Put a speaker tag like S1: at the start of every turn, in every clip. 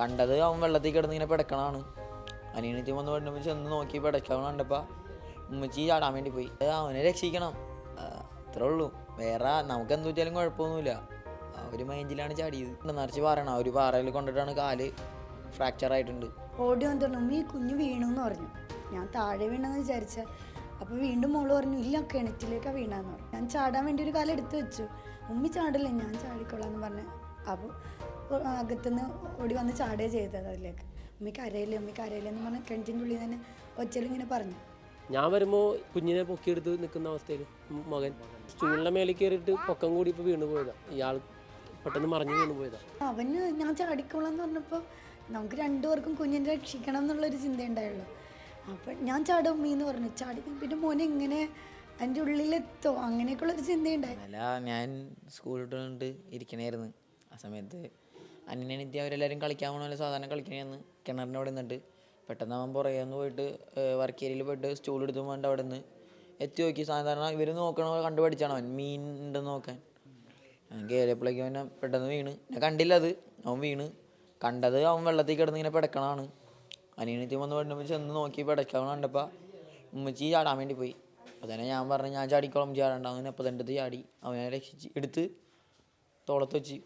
S1: കണ്ടത് അവൻ വെള്ളത്തിൽ കിടന്ന് ഇങ്ങനെ പിടക്കണാണ് അനിയനത്തി വന്ന് പെണ്ണുമ്പോൾ ചെന്ന് നോക്കി പിടക്കണം കണ്ടപ്പോൾ ഉമ്മച്ചി ചാടാൻ വേണ്ടി പോയി. അവനെ രക്ഷിക്കണം. അത്രേ ഉള്ളൂ. വേറെ നമുക്ക് എന്ത് വെച്ചാലും കുഴപ്പമൊന്നുമില്ല. ആ ഒരു മൈൻഡിലാണ് ചാടിയത്. നിറച്ച് പറയണം. ഒരു പാറയിൽ കൊണ്ടിട്ടാണ് കാൽ ഫ്രാക്ചർ ആയിട്ടുണ്ട്.
S2: ഓടി വന്നിട്ടുണ്ട്. ഉമ്മ ഈ കുഞ്ഞ് വീണു എന്ന് പറഞ്ഞു. ഞാൻ താഴെ വീണെന്ന് വിചാരിച്ച അപ്പോൾ വീണ്ടും മോൾ പറഞ്ഞു ഇല്ല കിണറ്റിലേക്കാണ് വീണാന്ന് പറഞ്ഞു. ഞാൻ ചാടാൻ വേണ്ടി ഒരു കാലം എടുത്തു വെച്ചു. ഉമ്മി ചാടില്ല ഞാൻ ചാടിക്കോളാം എന്ന് പറഞ്ഞു. അപ്പോൾ അകത്തുനിന്ന് ഓടി വന്ന് ചാടുക ചെയ്തത് അതിലേക്ക്. അമ്മയ്ക്ക് അരയില്ല അമ്മയ്ക്ക് കരയില്ലേ എന്ന് പറഞ്ഞ് കിണറ്റിന്റെ ഉള്ളിൽ തന്നെ ഒച്ചയിൽ ഇങ്ങനെ പറഞ്ഞു.
S3: ഞാൻ വരുമ്പോൾ കുഞ്ഞിനെ പൊക്കിയെടുത്ത് നിൽക്കുന്ന അവസ്ഥയിൽ മകൻ. സ്റ്റൂളിന്റെ മേലെ കയറിയിട്ട് പൊക്കം കൂടി ഇപ്പോൾ വീണ് പോയതാ. ഇയാൾ പെട്ടെന്ന് മറിഞ്ഞു വീണ് പോയതാ.
S2: അവന് ഞാൻ ചാടിക്കോളാം എന്ന് പറഞ്ഞപ്പോൾ നമുക്ക് രണ്ടുപേർക്കും കുഞ്ഞിനെ രക്ഷിക്കണം എന്നുള്ളൊരു ചിന്ത ഉണ്ടായുള്ളൂ അപ്പം ഞാൻ ചാടും ഉമ്മി എന്ന് പറഞ്ഞു. ചാടി പിന്നെ മോനെ എങ്ങനെ അതിന്റെ ഉള്ളിലെത്തോ? അങ്ങനെയൊക്കെയുള്ളൊരു ചിന്തയുണ്ടായി.
S1: അല്ല ഞാൻ സ്കൂളിൽ ഇരിക്കണായിരുന്നു. ആ സമയത്ത് അന്യനെത്തി അവരെല്ലാവരും കളിക്കാൻ പോകണമല്ലോ സാധാരണ കളിക്കണേന്ന് കിണറിന്റെ അവിടെ നിന്നിട്ട്. പെട്ടെന്ന് അവൻ പുറകെ നിന്ന് പോയിട്ട് വർക്ക് ഏരിയയിൽ പോയിട്ട് സ്റ്റൂൾ എടുത്തു കൊണ്ട് അവിടെ നിന്ന് എത്തി നോക്കി. സാധാരണ ഇവർ നോക്കണ പോലെ കണ്ടു പഠിച്ചാണ് അവൻ. മീൻ ഉണ്ടെന്ന് നോക്കാൻ. ഞാൻ കയറിയപ്പോഴേക്കും അവനെ പെട്ടെന്ന് വീണ്. ഞാൻ കണ്ടില്ല അത്. അവൻ വീണ്. കണ്ടത് അവൻ വെള്ളത്തിൽ കിടന്ന് ഇങ്ങനെ പിടക്കണാണ് അനിയനത്തി വന്ന് പെണ്ണുമ്പോൾ ചെന്ന് നോക്കി പിടക്കണം കണ്ടപ്പോൾ ഉമ്മച്ചി ചാടാൻ വേണ്ടി പോയി. അപ്പോൾ തന്നെ ഞാൻ പറഞ്ഞു ഞാൻ ചാടിക്കോളം ചാടണ്ട. അങ്ങനെ അപ്പോൾ തന്നെ ചാടി. അവനെ രക്ഷിച്ച് എടുത്ത് തോളത്ത് വെച്ച്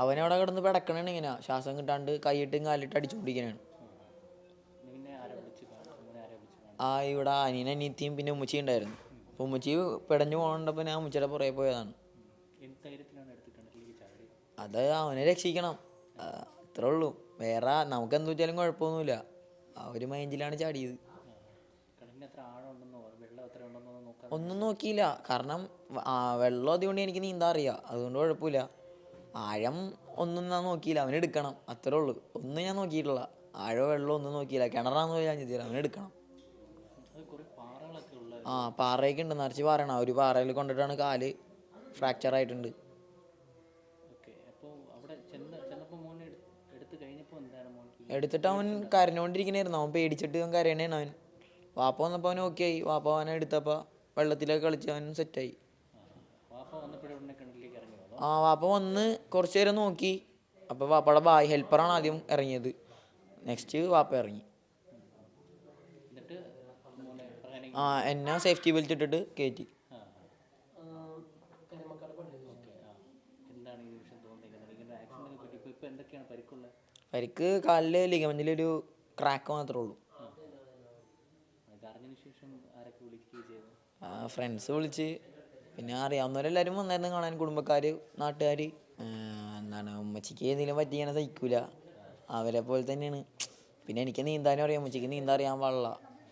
S1: അവനവിടെ കിടന്ന് പിടക്കണാണ് ഇങ്ങനെ. ശ്വാസം കിട്ടാണ്ട് കൈയിട്ടും കാലിട്ട് അടിച്ചുകൊണ്ടിരിക്കണാണ് ആ ഇവിടെ അനിയൻ അനിയത്തിയും പിന്നെ ഉമ്മച്ചി ഉണ്ടായിരുന്നു. അപ്പോൾ ഉമ്മച്ചി പിടഞ്ഞു പോകണ്ടപ്പോൾ ഞാൻ ഉമ്മച്ചിയുടെ പുറകെ പോയതാണ്. അത് അവനെ രക്ഷിക്കണം. അത്രേ ഉള്ളൂ. വേറെ നമുക്ക് എന്ത് വെച്ചാലും കുഴപ്പമൊന്നുമില്ല. ആ ഒരു മൈൻഡിലാണ് ചാടിയത്. ഒന്നും നോക്കിയില്ല. കാരണം വെള്ളം അതുകൊണ്ട് എനിക്ക് നീന്താൻ അറിയാം. അതുകൊണ്ട് കുഴപ്പമില്ല. ആഴം ഒന്നും ഞാൻ നോക്കിയില്ല അവനെ എടുക്കണം അത്രേ ഉള്ളൂ. ഒന്നും ഞാൻ നോക്കിയിട്ടില്ല. ആഴോ വെള്ളം ഒന്നും നോക്കിയില്ല. കിണറാന്ന് പോയി ഞാൻ ചെയ്തില്ല അവനെ എടുക്കണം. ആ പാറയൊക്കെ ഉണ്ട് നിറച്ച് പാറയാണ്. ഒരു പാറയിൽ കൊണ്ടിട്ടാണ് കാൽ ഫ്രാക്ചർ ആയിട്ടുണ്ട്. എടുത്തിട്ട് അവൻ കരഞ്ഞോണ്ടിരിക്കണായിരുന്നു. അവൻ പേടിച്ചിട്ട് അവൻ കരയണേണ് അവൻ. വാപ്പ വന്നപ്പോൾ അവൻ ഓക്കെ ആയി. വാപ്പ അവനെ എടുത്തപ്പോൾ വെള്ളത്തിലൊക്കെ കളിച്ച് അവൻ സെറ്റായി ആ വാപ്പ വന്ന് കുറച്ച് നേരം നോക്കി. അപ്പോൾ വാപ്പയുടെ ബായ് ഹെൽപ്പറാണ് ആദ്യം ഇറങ്ങിയത്. നെക്സ്റ്റ് വാപ്പ ഇറങ്ങി. ആ എന്നെ സേഫ്റ്റി ബെൽറ്റ് ഇട്ടിട്ട് കയറ്റി പരിക്ക് കാലിൽ ലിഗമെന്റിലൊരു ക്രാക്ക് മാത്രമേ ഉള്ളൂ. ഫ്രണ്ട്സ് വിളിച്ച്. പിന്നെ അറിയാവുന്നവരെല്ലാവരും വന്നായിരുന്നു കാണാൻ. കുടുംബക്കാർ നാട്ടുകാർ എന്താണ് ഉമ്മച്ചിക്ക് എന്തെങ്കിലും പറ്റി ഞാൻ സഹിക്കൂല. അവരെ പോലെ തന്നെയാണ്. പിന്നെ എനിക്ക് നീന്താനും അറിയാം. ഉമ്മച്ചിക്ക് നീന്താൻ അറിയാൻ പാടില്ല.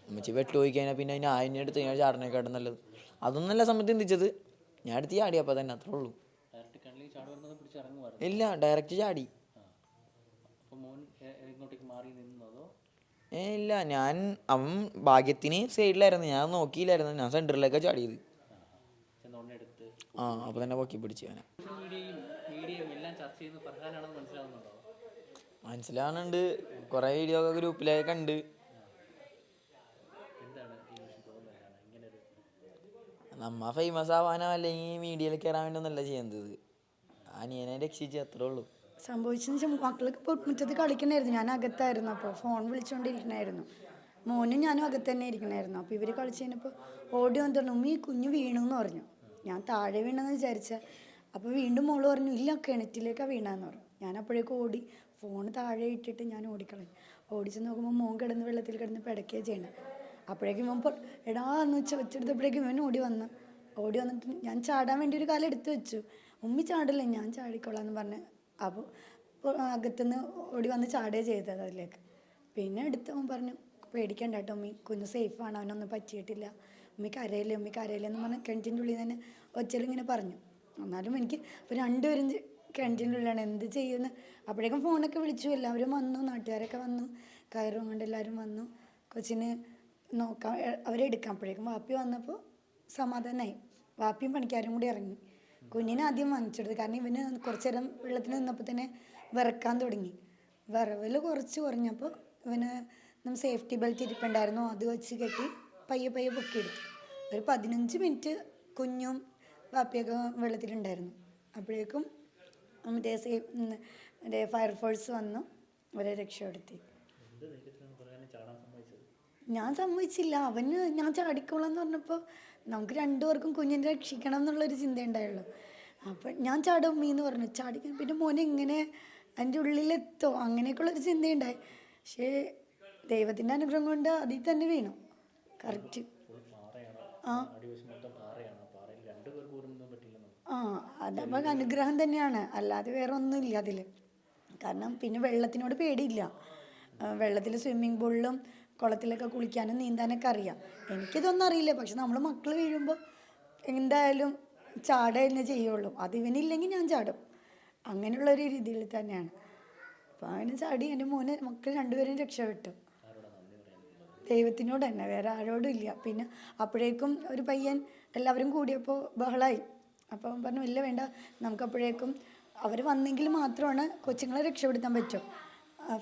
S1: ഉമ്മച്ചി വെട്ടുപോയി കഴിഞ്ഞാൽ പിന്നെ അതിനെ എടുത്ത് ഞാൻ ചാടനേക്കാട്ടും നല്ലത്. അതൊന്നല്ല സമയത്ത് ചിന്തിച്ചത്. ഞാൻ എടുത്ത് ചാടി അപ്പം തന്നെ അത്രേ ഉള്ളൂ. ഇല്ല ഡയറക്റ്റ് ചാടി. ഏ ഇല്ല ഞാൻ അവൻ ഭാഗ്യത്തിന് സൈഡിലായിരുന്നു ഞാൻ നോക്കിയില്ലായിരുന്നു. ഞാൻ സെന്ററിലേക്ക് ചാടിയത്. ആ അപ്പോൾ തന്നെ പൊക്കി പിടിച്ചു ഞാൻ മനസ്സിലാവുന്നുണ്ട്? കുറേ വീഡിയോ ഒക്കെ ഗ്രൂപ്പിലൊക്കെ കണ്ട്. നമ്മ ഫേമസ് ആവാനോ അല്ലെങ്കിൽ മീഡിയയിൽ കയറാൻ വേണ്ടി ഒന്നല്ല ചെയ്യുന്നത്. അനിയനെ രക്ഷിച്ച് അത്രേ ഉള്ളൂ.
S2: സംഭവിച്ചെന്ന് വെച്ചാൽ മക്കളൊക്കെ മുറ്റത്ത് കളിക്കണമായിരുന്നു ഞാൻ അകത്തായിരുന്നു. അപ്പോൾ ഫോൺ വിളിച്ചുകൊണ്ടിരിക്കണമായിരുന്നു മോനും ഞാനും അകത്ത് തന്നെ ഇരിക്കണമായിരുന്നു അപ്പോൾ ഇവർ കളിച്ച് കഴിഞ്ഞപ്പോൾ ഓടി വന്നിട്ട് ഉമ്മി ഈ കുഞ്ഞ് വീണു എന്ന് പറഞ്ഞു. ഞാൻ താഴെ വീണെന്ന് വിചാരിച്ച അപ്പോൾ വീണ്ടും മോൾ പറഞ്ഞു ഇല്ല കിണറ്റിലേക്കാണ് വീണാന്ന് പറഞ്ഞു. ഞാൻ അപ്പോഴേക്കും ഓടി ഫോൺ താഴെ ഇട്ടിട്ട് ഞാൻ ഓടിക്കളഞ്ഞു. ഓടിച്ച് നോക്കുമ്പോൾ മോൻ കിടന്ന് വെള്ളത്തിൽ കിടന്ന് പിടക്കുകയാണ് ചെയ്യണം. അപ്പോഴേക്കും ഇവൻ എടാ എന്ന് വെച്ച് വെച്ചെടുത്തപ്പോഴേക്കും ഇവൻ ഓടി വന്നു. ഓടി വന്നിട്ട് ഞാൻ ചാടാൻ വേണ്ടി ഒരു കാലം എടുത്തു വെച്ചു. ഉമ്മി ചാടില്ല? ഞാൻ ചാടിക്കോളാം എന്ന് പറഞ്ഞ് അപ്പോൾ അകത്തുനിന്ന് ഓടി വന്ന് ചാടുകയാണ് ചെയ്തത് അതിലേക്ക്. പിന്നെ എടുത്ത് അവൻ പറഞ്ഞു പേടിക്കണ്ട കേട്ടോ ഉമ്മി. കുഞ്ഞ് സേഫാണ് അവനൊന്നും പറ്റിയിട്ടില്ല. ഉമ്മി കരയില്ലേ ഉമ്മി കരയില്ലേ എന്ന് പറഞ്ഞ് കിണറ്റിന്റെ ഉള്ളിൽ തന്നെ ഒച്ചയിൽ ഇങ്ങനെ പറഞ്ഞു. എന്നാലും എനിക്ക് അപ്പോൾ രണ്ടുപേരും കിണറ്റിന്റെ ഉള്ളിലാണ് എന്ത് ചെയ്യുന്നു. അപ്പോഴേക്കും ഫോണൊക്കെ വിളിച്ചു. എല്ലാവരും വന്നു. നാട്ടുകാരൊക്കെ വന്നു. കയറും കൊണ്ട് എല്ലാവരും വന്നു. കൊച്ചിന് നോക്കാം. അവരെടുക്കാം അപ്പോഴേക്കും വാപ്പി വന്നപ്പോൾ സമാധാനമായി വാപ്പിയും പണിക്കാരും കൂടി ഇറങ്ങി. കുഞ്ഞിനെ ആദ്യം വാങ്ങിച്ചെടുത്തു. കാരണം ഇവന് കുറച്ച് നേരം വെള്ളത്തിൽ നിന്നപ്പോൾ തന്നെ വിറക്കാൻ തുടങ്ങി. വിറവൽ കുറച്ച് കുറഞ്ഞപ്പോൾ ഇവന് നമ്മൾ സേഫ്റ്റി ബെൽറ്റ് ഇരിപ്പുണ്ടായിരുന്നു. അത് വെച്ച് കെട്ടി പയ്യെ പയ്യെ പൊക്കിയെടുത്തു. ഒരു പതിനഞ്ച് മിനിറ്റ് കുഞ്ഞും വാപ്പിയൊക്കെ വെള്ളത്തിലുണ്ടായിരുന്നു. അപ്പോഴേക്കും മറ്റേ സേഫ് മറ്റേ ഫയർഫോഴ്സ് വന്നു. അവരെ രക്ഷപ്പെടുത്തി. ഞാൻ സമ്മതിച്ചില്ല. അവന് ഞാൻ ചാടിക്കോളാം എന്ന് പറഞ്ഞപ്പോൾ നമുക്ക് രണ്ടുപേർക്കും കുഞ്ഞിനെ രക്ഷിക്കണം എന്നുള്ളൊരു ചിന്ത ഉണ്ടായുള്ളൂ അപ്പം ഞാൻ ചാടും എന്ന് പറഞ്ഞു. ചാടിക്കാൻ പിന്നെ മോനെ എങ്ങനെ അതിന്റെ ഉള്ളിലെത്തോ? അങ്ങനെയൊക്കെയുള്ളൊരു ചിന്തയുണ്ടായി. പക്ഷേ ദൈവത്തിന്റെ അനുഗ്രഹം കൊണ്ട് അതിൽ തന്നെ വീണു. കറക്റ്റ് ആ. ആ അതപ്പോൾ അനുഗ്രഹം തന്നെയാണ്. അല്ലാതെ വേറെ ഒന്നുമില്ല അതിൽ കാരണം പിന്നെ വെള്ളത്തിനോട് പേടിയില്ല. വെള്ളത്തിൽ സ്വിമ്മിംഗ് പൂളിലും കുളത്തിലൊക്കെ കുളിക്കാനും നീന്താനൊക്കെ അറിയാം. എനിക്കിതൊന്നും അറിയില്ല. പക്ഷെ നമ്മൾ മക്കൾ വീഴുമ്പോൾ എന്തായാലും ചാടുക തന്നെ ചെയ്യുള്ളൂ. അത് ഇവനില്ലെങ്കിൽ ഞാൻ ചാടും. അങ്ങനെയുള്ളൊരു രീതിയിൽ തന്നെയാണ്. അപ്പോൾ അങ്ങനെ ചാടി എന്റെ മോനെ മക്കൾ രണ്ടുപേരും രക്ഷപ്പെട്ടു. ദൈവത്തിനോട് തന്നെ. വേറെ ആരോടും ഇല്ല. പിന്നെ അപ്പോഴേക്കും ഒരു പയ്യൻ എല്ലാവരും കൂടിയപ്പോൾ ബഹളായി. അപ്പം പറഞ്ഞു ഇല്ല വേണ്ട. നമുക്കപ്പോഴേക്കും അവർ വന്നെങ്കിൽ മാത്രമാണ് കൊച്ചുങ്ങളെ രക്ഷപ്പെടുത്താൻ പറ്റും.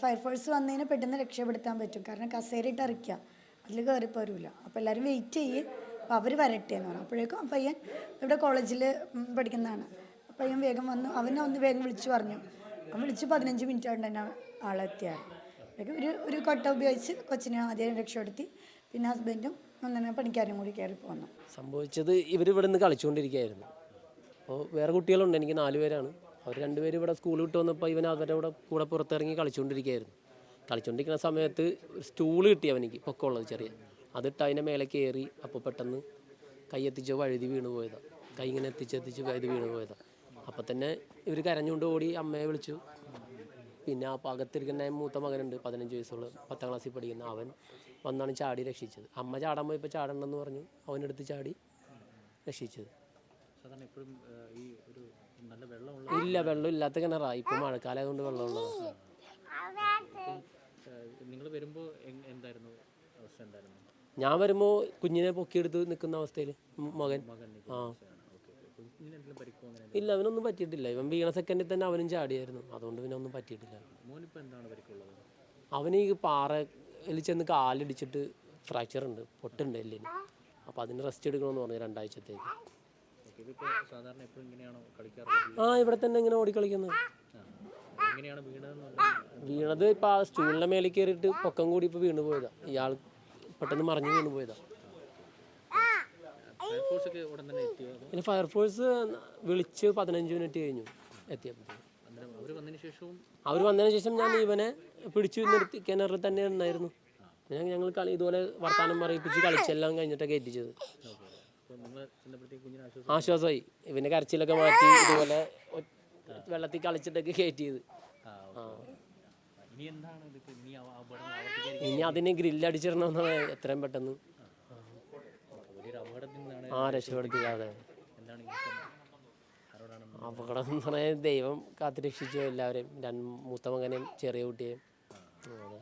S2: ഫയർഫോഴ്സ് വന്നതിനെ പെട്ടെന്ന് രക്ഷപ്പെടുത്താൻ പറ്റും. കാരണം കസേരയിട്ട് ഇറക്കുക. അതിൽ കയറി പോരൂല അപ്പോൾ എല്ലാവരും വെയിറ്റ് ചെയ്യ്. അപ്പോൾ അവർ വരട്ടെ എന്ന് പറഞ്ഞു. അപ്പോഴേക്കും പയ്യൻ ഇവിടെ കോളേജിൽ പഠിക്കുന്നതാണ്. പയ്യൻ വേഗം വന്നു. അവനെ ഒന്ന് വേഗം വിളിച്ചു പറഞ്ഞു. അവൻ വിളിച്ച് പതിനഞ്ച് മിനിറ്റ് കൊണ്ട് തന്നെ ആളെത്തിയാണ് ഒരു ഒരു കൊട്ട ഉപയോഗിച്ച് കൊച്ചിനെ ആദ്യം രക്ഷപ്പെടുത്തി. പിന്നെ ഹസ്ബൻഡും ഒന്നിനെ പണിക്കാരും കൂടി കയറി പോന്നു.
S3: സംഭവിച്ചത് ഇവർ ഇവിടെ നിന്ന് കളിച്ചുകൊണ്ടിരിക്കുകയായിരുന്നു അപ്പോൾ വേറെ കുട്ടികളുണ്ട്. എനിക്ക് നാല് പേരാണ്. അവർ രണ്ടുപേരും ഇവിടെ സ്കൂൾ വിട്ട് വന്നപ്പോൾ ഇവൻ അവരുടെ കൂടെ കൂടെ പുറത്തിറങ്ങി കളിച്ചുകൊണ്ടിരിക്കുകയായിരുന്നു കളിച്ചുകൊണ്ടിരിക്കുന്ന സമയത്ത് സ്റ്റൂൾ കിട്ടി അവനിക്ക് പൊക്കമുള്ളത് ചെറിയ. അതിട്ട് അതിന്റെ മേലെ കയറി അപ്പോൾ പെട്ടെന്ന് കൈ എത്തിച്ച് വഴുതി വീണ് പോയതാണ് കൈ ഇങ്ങനെ എത്തിച്ചെത്തിച്ച് വഴുതി വീണ് പോയതാണ് അപ്പം തന്നെ ഇവർ കരഞ്ഞുകൊണ്ട് ഓടി അമ്മയെ വിളിച്ചു. പിന്നെ ആ പകത്തിരിക്കുന്ന മൂത്ത മകനുണ്ട് പതിനഞ്ച് വയസ്സുള്ള പത്താം ക്ലാസ്സിൽ പഠിക്കുന്ന അവൻ വന്നാണ് ചാടി രക്ഷിച്ചത്. അമ്മ ചാടാൻ പോയപ്പോൾ ചാടണമെന്ന് പറഞ്ഞു അവനെടുത്ത് ചാടി രക്ഷിച്ചത്.
S4: ഈ ഒരു
S3: ഇല്ല വെള്ളം ഇല്ലാത്ത കിണറാ. ഇപ്പൊ മഴക്കാലം കൊണ്ട് വെള്ളമുള്ള
S4: നിങ്ങൾ വരുമ്പോൾ എന്തായിരുന്നു അവസ്ഥ എന്തായിരുന്നു?
S3: ഞാൻ വരുമ്പോ കുഞ്ഞിനെ പൊക്കിയെടുത്ത് നിൽക്കുന്ന അവസ്ഥയിൽ മകൻ. ആ. ഇല്ല അവനൊന്നും പറ്റിയിട്ടില്ല. ഇവൻ വീണ സെക്കൻഡിൽ തന്നെ അവനും ചാടിയായിരുന്നു. അതുകൊണ്ട് പിന്നെ ഒന്നും പറ്റിയിട്ടില്ല. അവന് ഈ പാറയിൽ ചെന്ന് കാലിടിച്ചിട്ട് ഫ്രാക്ചർ ഉണ്ട്. പൊട്ടുണ്ട് എല്ലിന്. അപ്പോൾ അതിന് റെസ്റ്റ് എടുക്കണമെന്ന് പറഞ്ഞു രണ്ടാഴ്ചത്തേക്ക്. ആ ഇവിടെ തന്നെ ഇങ്ങനെ ഓടിക്കളിക്കുന്നത് വീണത് ഇപ്പൊ ആ സ്റ്റൂളിന്റെ മേലെ കയറിയിട്ട് പൊക്കം കൂടി ഇപ്പൊ വീണ് പോയതാ. ഇയാൾ പെട്ടെന്ന് മറിഞ്ഞ് വീണ് പോയതാ. പിന്നെ ഫയർഫോഴ്സ് വിളിച്ച് പതിനഞ്ച് മിനിറ്റ് കഴിഞ്ഞു എത്തിയപ്പോഴത്തേക്കും.
S4: അവർ വന്നതിന്
S3: ശേഷം ഞാൻ ഇവനെ പിടിച്ചു നിർത്തി. കിണറിൽ തന്നെ ഉണ്ടായിരുന്നു. ഞങ്ങൾ കളി ഇതുപോലെ വർത്താനം പറയിപ്പിച്ച് കളിച്ചെല്ലാം കഴിഞ്ഞിട്ടൊക്കെ എത്തിച്ചത് ആശ്വാസമായി. ഇവന്റെ കരച്ചിലൊക്കെ മാറ്റി ഇതുപോലെ വെള്ളത്തിൽ കളിച്ചിട്ടൊക്കെ കയറ്റിയത്.
S4: ഇനി
S3: അതിന് ഗ്രില്ലടിച്ചിടണമെന്നാണ് എത്രയും പെട്ടെന്ന്. ആ രക്ഷപ്പെടുത്തിയത്. അതെ. അപകടം എന്ന് പറഞ്ഞാൽ ദൈവം കാത്തുരക്ഷിച്ചു എല്ലാവരെയും. രണ്ട് മൂത്ത മകനെയും ചെറിയ കുട്ടിയെയും. അതെ.